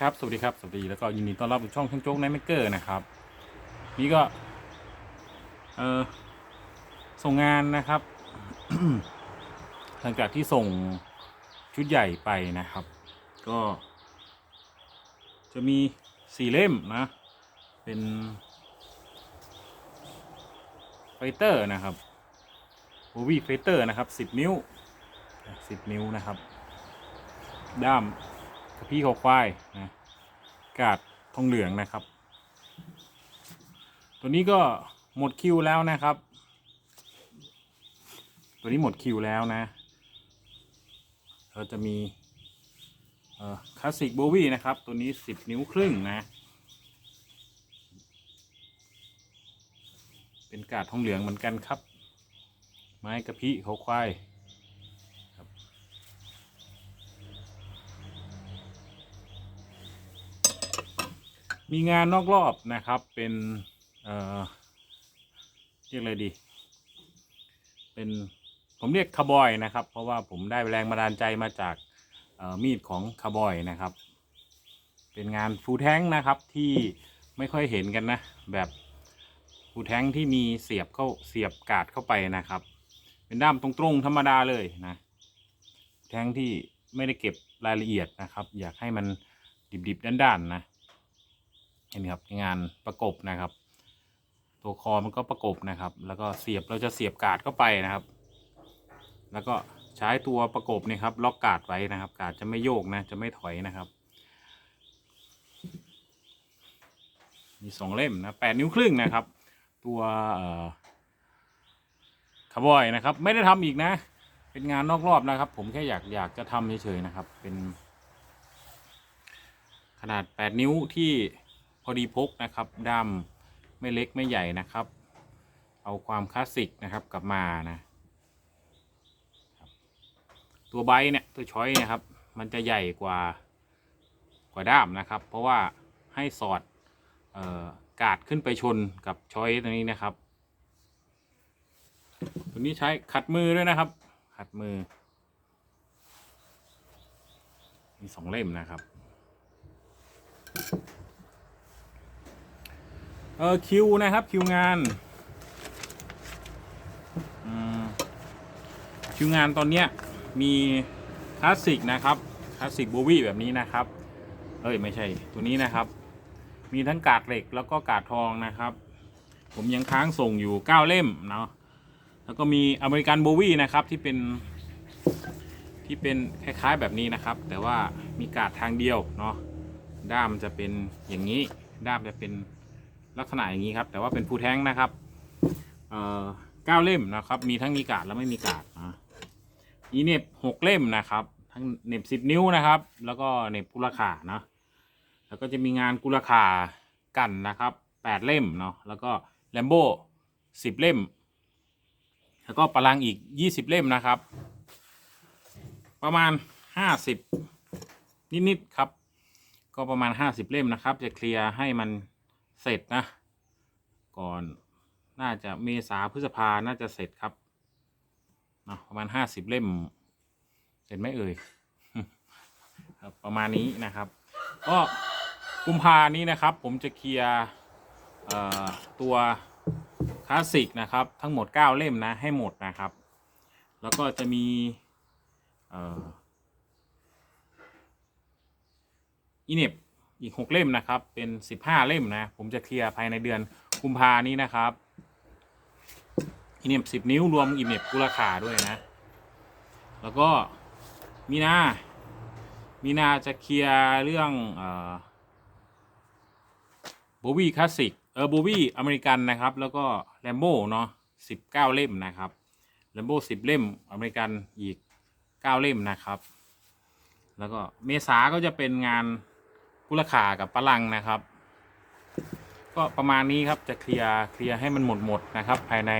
ครับ สวัสดีครับ สวัสดี แล้วก็ยินดีต้อนรับสู่ช่องช่างโจ๊กไนท์เมกเกอร์นะครับ นี่ก็ เออส่งงานนะครับ หลังจากที่ส่งชุดใหญ่ไปนะครับ ก็ จะมีสี่เล่มนะ เป็นไฟเตอร์นะครับโบวี่ไฟเตอร์นะครับสิบนิ้วสิบนิ้วนะครับ ด้าม กระพี่เขาควายนะกาดทองเหลืองนะครับ ตัวนี้ก็หมดคิวแล้วนะครับ ตัวนี้หมดคิวแล้วนะเราจะมีคลาสสิกโบวี่นะครับ ตัวนี้ 10 นิ้วครึ่งนะ เป็นกาดทองเหลืองเหมือนกันครับ ไม้กระพี่เขาควาย มีงานนอกรอบนะครับ เป็น เอ่อเรียกอะไรดี เป็นผมเรียกคาร์บอยนะครับ เพราะว่าผมได้แรงบันดาลใจมาจากมีดของคาร์บอยนะครับ เป็นงานฟูลแท้งนะครับที่ไม่ค่อยเห็นกันนะ แบบฟูลแท้งที่มีเสียบเข้าเสียบกาดเข้าไปนะครับ เป็นด้ามตรงๆธรรมดาเลยนะแท้งที่ไม่ได้เก็บรายละเอียดนะครับ อยากให้มันดิบๆด้านๆนะ เห็นครับงานประกบนะครับ ตัวคอมันก็ประกบนะครับ แล้วก็เสียบเราจะเสียบกาดเข้าไปนะครับ แล้วก็ใช้ตัวประกบเนี่ยครับล็อกกาดไว้นะครับ กาดจะไม่โยกนะจะไม่ถอยนะครับ มีสองเล่มนะแปดนิ้วครึ่งนะครับ ตัวเออคาร์บอยนะครับ ไม่ได้ทำอีกนะ เป็นงานนอกรอบนะครับ ผมแค่อยากอยากจะทำเฉยๆนะครับ เป็นขนาด 8 นิ้วที่ พอดีพกนะครับด้ามไม่เล็กไม่ใหญ่นะครับ เอาความคลาสสิกนะครับกลับมานะตัวใบเนี่ยตัวช้อยนะครับ มันจะใหญ่กว่ากว่าด้ามนะครับ เพราะว่าให้สอดออกาดขึ้นไปชนกับช้อยตัวนี้นะครับ ตัวนี้ใช้ขัดมือด้วยนะครับ ขัดมือ มีสองเล่มนะครับ เออคิวนะครับคิวงานคิวงานตอนเนี้ยมีคลาสสิกนะครับคลาสสิกโบวี่แบบนี้นะครับ เอ้ยไม่ใช่ตัวนี้นะครับ มีทั้งกาดเหล็กแล้วก็กาดทองนะครับ ผมยังค้างส่งอยู่9เล่มเนาะแล้วก็มีอเมริกันโบวี่นะครับที่เป็นที่เป็นคล้ายๆแบบนี้นะครับ แต่ว่ามีกาดทางเดียวเนาะด้ามจะเป็นอย่างนี้ ด้ามจะเป็น ลักษณะอย่างนี้ครับ แต่ว่าเป็นฟูแท้งนะครับเอ่อเก้าเล่มนะครับ มีทั้งมีกาดและไม่มีกาดนะอีเน็บหกเล่มนะครับ ทั้งเน็บสิบนิ้วนะครับ แล้วก็เน็บกุลขานะแล้วก็จะมีงานกุลขากันนะครับแปดเล่มเนาะแล้วก็แลมโบ้สิบเล่ม แล้วก็ปลังอีกยี่สิบเล่มนะครับ ประมาณห้าสิบนิดๆครับ ก็ประมาณห้าสิบเล่มนะครับ จะเคลียร์ให้มัน เสร็จนะ ก่อนน่าจะเมษาพฤษภาน่าจะเสร็จครับเนาะประมาณห้าสิบเล่ม เสร็จไหมเอ่ยครับประมาณนี้นะครับ ก็กุมภานี้นะครับ ผมจะเคลียร์ตัวคลาสสิกนะครับ ทั้งหมด 9 เล่มนะ ให้หมดนะครับ แล้วก็จะมีอ่ออีเน็บ อีกหกเล่มนะครับ เป็นสิบห้าเล่มนะ ผมจะเคลียร์ภายในเดือนกุมภานี้นะครับอีเน็บสิบนิ้วรวมอีเน็บกุลขาด้วยนะ แล้วก็มีนา มีนาจะเคลียร์เรื่องโบวี่คลาสสิกเออโบวี่อเมริกันนะครับ แล้วก็แลมโบ้เนาะสิบเก้าเล่มนะครับแลมโบ้สิบเล่มอเมริกันอีกเก้าเล่มนะครับ แล้วก็เมษาก็จะเป็นงาน กุลขากับปลังนะครับ ก็ประมาณนี้ครับจะเคลียร์เคลียร์ให้มันหมดหมดนะครับ ภายใน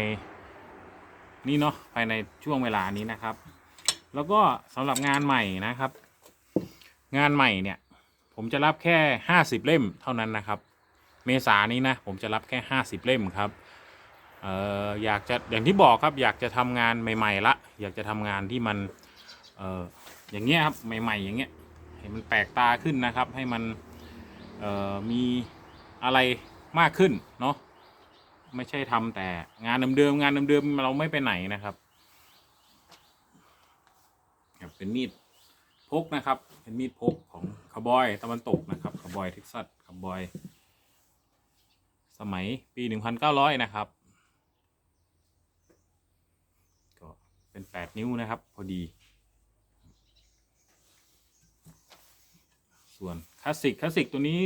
นี่เนาะภายในช่วงเวลานี้นะครับ แล้วก็สำหรับงานใหม่นะครับ งานใหม่เนี่ย ผมจะรับแค่ห้าสิบเล่มเท่านั้นนะครับ เมษานี้นะผมจะรับแค่ห้าสิบเล่มครับเอออยากจะอย่างที่บอกครับอยากจะทำงานใหม่ ๆ ละ อยากจะทำงานที่มันเอออย่างเงี้ยครับใหม่ ๆ อย่างเงี้ย ให้มันแปลกตาขึ้นนะครับ ให้มันมีอะไรมากขึ้นเนาะไม่ใช่ทำแต่งานเดิมๆงานเดิมๆเราไม่ไปไหนนะครับครับเป็นมีดพกนะครับ เป็นมีดพกของคาร์บอยตะวันตกนะครับคาร์บอยเท็กซัสคาร์บอย สมัยปี 1900 นะครับก็เป็น 8 นิ้วนะครับ พอดี ส่วนคลาสสิกคลาสสิกตัวนี้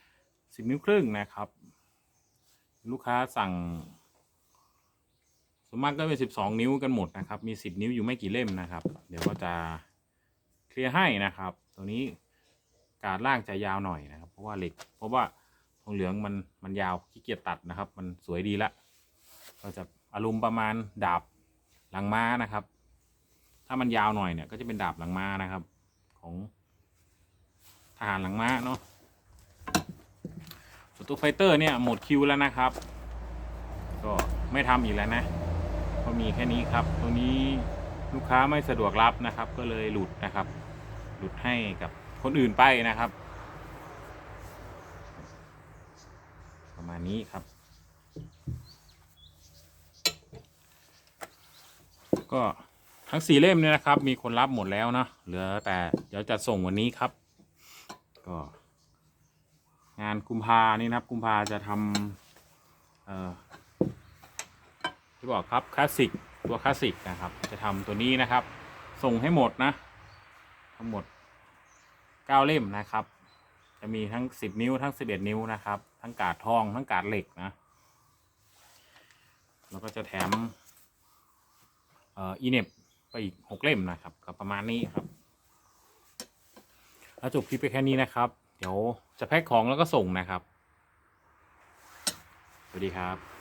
10 10นิ้วครึ่งนะครับ ลูกค้าสั่งส่วนมากก็เป็น12นิ้วกันหมดนะครับ มี10นิ้วอยู่ไม่กี่เล่มนะครับ เดี๋ยวก็จะเคลียร์ให้นะครับ ตัวนี้การล่างจะยาวหน่อยนะครับ เพราะว่าเหล็ก เพราะว่าทองเหลืองมันมันยาวขี้เกียจตัดนะครับ มันสวยดีละก็จะอารมณ์ประมาณดาบหลังม้านะครับ ถ้ามันยาวหน่อยเนี่ยก็จะเป็นดาบหลังม้านะครับ ของ ทหารหลังม้าเนาะสตัวไฟเตอร์เนี่ยหมดคิวแล้วนะครับ ก็ไม่ทำอีกแล้วนะก็มีแค่นี้ครับตัวนี้ลูกค้าไม่สะดวกรับนะครับ ก็เลยหลุดนะครับ หลุดให้กับคนอื่นไปนะครับ ประมาณนี้ครับ ก็ทั้งสี่เล่มเนี่ยนะครับ มีคนรับหมดแล้วนะเหลือแต่เดี๋ยวจะส่งวันนี้ครับ ก็งานกุมภานี่นะครับ กุมภาจะทำเอ่อที่บอกครับคลาสสิกตัวคลาสสิกนะครับ จะทำตัวนี้นะครับ ส่งให้หมดนะ ทั้งหมดเก้าเล่มนะครับ จะมีทั้งสิบนิ้วทั้งสิบเอ็ดนิ้วนะครับ ทั้งกาดทองทั้งกาดเหล็กนะ แล้วก็จะแถมเอ่ออีเน็บไปอีกหกเล่มนะครับก็ประมาณนี้ครับ แล้วจบคลิปไปแค่นี้นะครับ เดี๋ยวจะแพ็คของแล้วก็ส่งนะครับ สวัสดีครับ